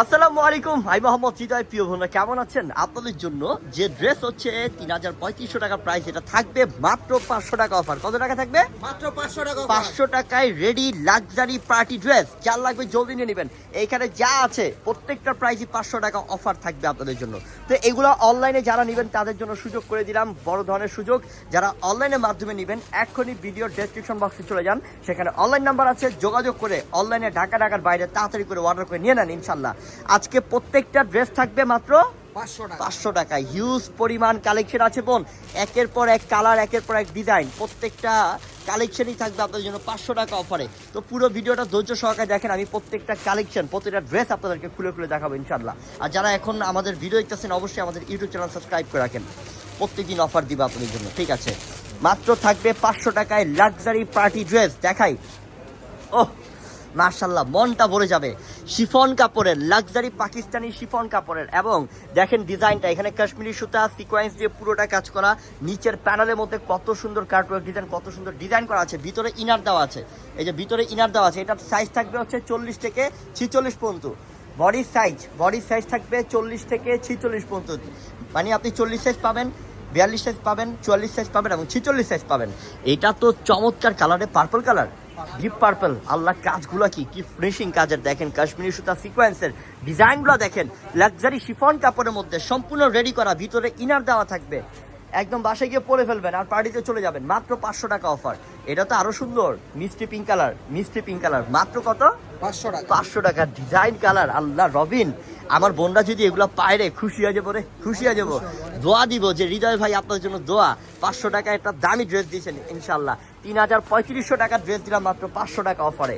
আসসালামু আলাইকুম ভাই মোহাম্মদ হৃদয় প্রিয় বোনরা কেমন আছেন? আপনাদের জন্য যে ড্রেস হচ্ছে তিন হাজার পঁয়ত্রিশশো টাকা প্রাইস এটা থাকবে মাত্র পাঁচশো টাকা অফার কত টাকা থাকবে? মাত্র পাঁচশো টাকা পাঁচশো টাকায় রেডি লাক্সারি পার্টি ড্রেস যার লাগবে জলদি নিয়ে নেবেন। এইখানে যা আছে প্রত্যেকটা প্রাইসই পাঁচশো টাকা অফার থাকবে আপনাদের জন্য। তো এগুলো অনলাইনে যারা নেবেন তাদের জন্য সুযোগ করে দিলাম বড় ধরনের সুযোগ। যারা অনলাইনের মাধ্যমে নেবেন এখনই ভিডিও ডেসক্রিপশন বক্সে চলে যান। সেখানে অনলাইন নাম্বার আছে যোগাযোগ করে অনলাইনে ঢাকা ঢাকার বাইরে তাড়াতাড়ি করে অর্ডার করে নিয়ে নেন ইনশাল্লাহ। আজকে প্রত্যেকটা ড্রেস থাকবে মাত্র পাঁচশো টাকা। পাঁচশো টাকা। হিউজ পরিমাণ কালেকশন আছে বোন। একের পর এক কালার একের পর এক ডিজাইন প্রত্যেকটা কালেকশনই থাকবে আপনাদের জন্য পাঁচশো টাকা অফারে তো পুরো ভিডিওটা ধৈর্য সহকারে দেখেন আমি প্রত্যেকটা কালেকশন প্রত্যেকটা ড্রেস আপনাদেরকে খুলে খুলে দেখাবো ইনশাল্লাহ আর যারা এখন আমাদের ভিডিও দেখতেছেন অবশ্যই আমাদের ইউটিউব চ্যানেল সাবস্ক্রাইব করে রাখেন। প্রত্যেকদিন অফার দিবে আপনাদের জন্য ঠিক আছে? মাত্র থাকবে পাঁচশো টাকায় লাক্সারি পার্টি ড্রেস দেখাই। ওহ মার্শাল্লাহ মনটা ভরে যাবে। শিফন কাপড়ের লাক্সারি পাকিস্তানি শিফন কাপড়ের এবং দেখেন ডিজাইনটা, এখানে কাশ্মীরি সুতা সিকোয়েন্স দিয়ে পুরোটা কাজ করা। নিচের প্যানেলের মধ্যে কত সুন্দর কার্টওয়ার্ক ডিজাইন কত সুন্দর ডিজাইন করা আছে। ভিতরে ইনার দেওয়া আছে। এই যে ভিতরে ইনার দেওয়া আছে, এটার সাইজ থাকবে হচ্ছে চল্লিশ থেকে ছিচল্লিশ পর্যন্ত। বডির সাইজ বডির সাইজ থাকবে চল্লিশ থেকে ছিচল্লিশ পর্যন্ত। মানে আপনি চল্লিশ সাইজ পাবেন, বিয়াল্লিশ সাইজ পাবেন, চুয়াল্লিশ সাইজ পাবেন এবং ছিচল্লিশ সাইজ পাবেন। এটা তো চমৎকার কালারে পার্পল কালার ডিপ পার্পল আল্লাহ কাজগুলো কি? কি ফিনিশিং কাজের? দেখেন কাশ্মীরি সুতা সিকোয়েন্সের ডিজাইনগুলো দেখেন লাক্সারি শিফন কাপড়ের মধ্যে সম্পূর্ণ রেডি করা, ভিতরে ইনার দেওয়া থাকবে। একদম বাসায় গিয়ে পরে ফেলবেন আর পার্টিতে চলে যাবেন। মাত্র পাঁচশো টাকা অফার এটা তো আরও সুন্দর। মিষ্টি পিঙ্ক কালার মিষ্টি পিঙ্ক কালার মাত্র কত? পাঁচশো টাকা। পাঁচশো টাকা। ডিজাইন কালার আল্লাহ রবিন আমার বোনরা যদি এগুলো পায় রে খুশি হয়ে যাব রে খুশি হয়ে যাব। দোয়া দিব যে হৃদয় ভাই আপনার জন্য দোয়া। পাঁচশো টাকা একটা দামি ড্রেস দিয়েছেন ইনশাল্লাহ তিন হাজার পঁয়ত্রিশশো টাকার ড্রেস দিলাম মাত্র পাঁচশো টাকা অফারে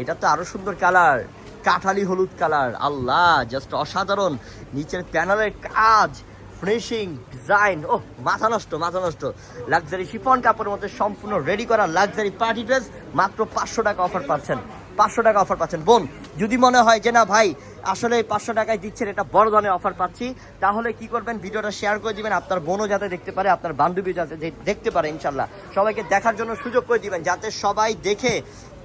এটা তো আরও সুন্দর কালার কাঠালি হলুদ কালার আল্লাহ জাস্ট অসাধারণ। নিচের প্যানেলের কাজ। Finishing design. ও মাথা নষ্ট মাথা নষ্ট। লাক্সারি শিফন কাপড়ের মধ্যে সম্পূর্ণ রেডি করা লাক্সারি পার্টি ড্রেস মাত্র পাঁচশো টাকা অফার পাচ্ছেন। পাঁচশো টাকা অফার পাচ্ছেন। বোন, যদি মনে হয় যে না ভাই, আসলে পাঁচশো টাকায় দিচ্ছেন, এটা বড় ধরনের অফার পাচ্ছি, তাহলে কি করবেন? ভিডিওটা শেয়ার করে দিবেন। আপনার বোনও যাতে দেখতে পারে, আপনার বান্ধবী যাতে দেখতে পারে ইনশাল্লাহ সবাইকে দেখার জন্য সুযোগ করে দিবেন, যাতে সবাই দেখে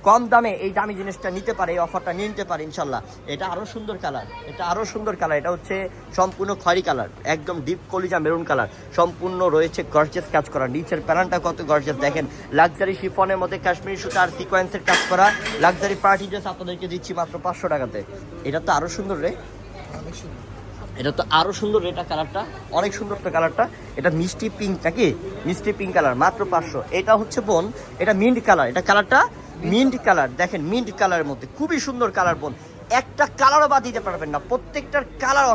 কম দামে এই দামি জিনিসটা নিতে পারে এই অফারটা নিয়ে নিতে পারে ইনশাল্লাহ। এটা আরও সুন্দর কালার এটা আরও সুন্দর কালার এটা হচ্ছে সম্পূর্ণ খয়রি কালার একদম ডিপ কলিজা মেরুন কালার সম্পূর্ণ রয়েছে গর্জেস কাজ করা। নিচের প্যানেলটা কত গর্জেস দেখেন। লাক্সারি শিফনের মধ্যে কাশ্মীরি সুতা আর সিকোয়েন্সের কাজ করা। লাক্সারি পার্টি ড্রেস আপনাদেরকে দিচ্ছি মাত্র পাঁচশো টাকাতে। এটা তো আরও সুন্দর রে। অনেক সুন্দর। এটা তো আরও সুন্দর এটা কালারটা অনেক সুন্দর তো কালারটা এটা মিষ্টি পিঙ্ক নাকি? মিষ্টি পিঙ্ক কালার মাত্র পাঁচশো। এটা হচ্ছে বোন এটা মিন্ট কালার এটা কালারটা মিন্ট কালার দেখেন মিন্ট কালারের মধ্যে খুবই সুন্দর কালার বোন একটা কালারও বাদ দিতে পারবেন না। প্রত্যেকটার কালার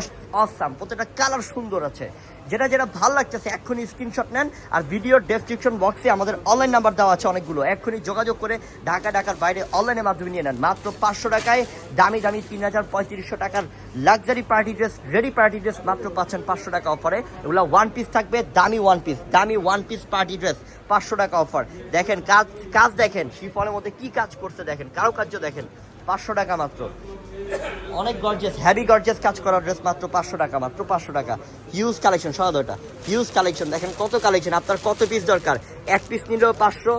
অসাম প্রত্যেকটা কালার সুন্দর আছে। যেটা যেটা ভালো লাগতেছে, এক্ষুনি স্ক্রিনশট নেন আর ভিডিও ডেসক্রিপশন বক্সে আমাদের অনলাইন নাম্বার দেওয়া আছে অনেকগুলো। এক্ষুনি যোগাযোগ করে ঢাকা, ঢাকার বাইরে অনলাইনের মাধ্যমে নিয়ে নেন। মাত্র পাঁচশো টাকায় দামি দামি তিন হাজার পঁয়ত্রিশশো টাকার luxury party dress ready party dress মাত্র পাচ্ছেন পাঁচশো টাকা অফারে এগুলো ওয়ান পিস থাকবে, দামি ওয়ান পিস দামি ওয়ান পিস পার্টি ড্রেস পাঁচশো টাকা অফার দেখেন কাজ কাজ দেখেন, শিফনের মধ্যে কি কাজ করছে দেখেন, কারুকার্য দেখেন, পাঁচশো টাকা মাত্র। অনেক গর্জেস হ্যাভি গর্জেস কাজ করা ড্রেস মাত্র পাঁচশো টাকা, মাত্র পাঁচশো টাকা। হিউজ কালেকশন সহায়তা হিউজ কালেকশন দেখেন কত কালেকশন আপনার কত পিস দরকার? এক পিস নিলেও পাঁচশো,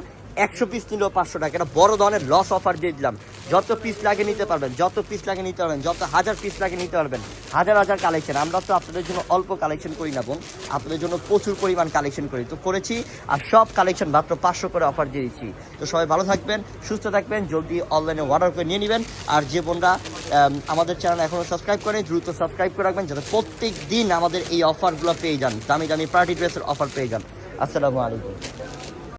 একশো পিস নিলেও পাঁচশো টাকা। এটা বড় ধরনের লস অফার দিয়ে দিলাম। যত পিস লাগে নিতে পারবেন, যত পিস লাগে নিতে পারবেন, যত হাজার পিস লাগে নিতে পারবেন, হাজার হাজার কালেকশন আমরা তো আপনাদের জন্য অল্প কালেকশন করি না বোন, আপনাদের জন্য প্রচুর পরিমাণ কালেকশন করি। তো করেছি, আর সব কালেকশন মাত্র পাঁচশো করে অফার দিয়ে দিচ্ছি। তো সবাই ভালো থাকবেন, সুস্থ থাকবেন, জলদি অনলাইনে অর্ডার করে নিয়ে নেবেন। আর যে বোনরা আমাদের চ্যানেল এখনও সাবস্ক্রাইব করে দ্রুত সাবস্ক্রাইব করে রাখবেন, যাতে প্রত্যেক দিন আমাদের এই অফারগুলো পেয়ে যান, দামি দামি পার্টি ড্রেসের অফার পেয়ে যান। আসসালামু আলাইকুম।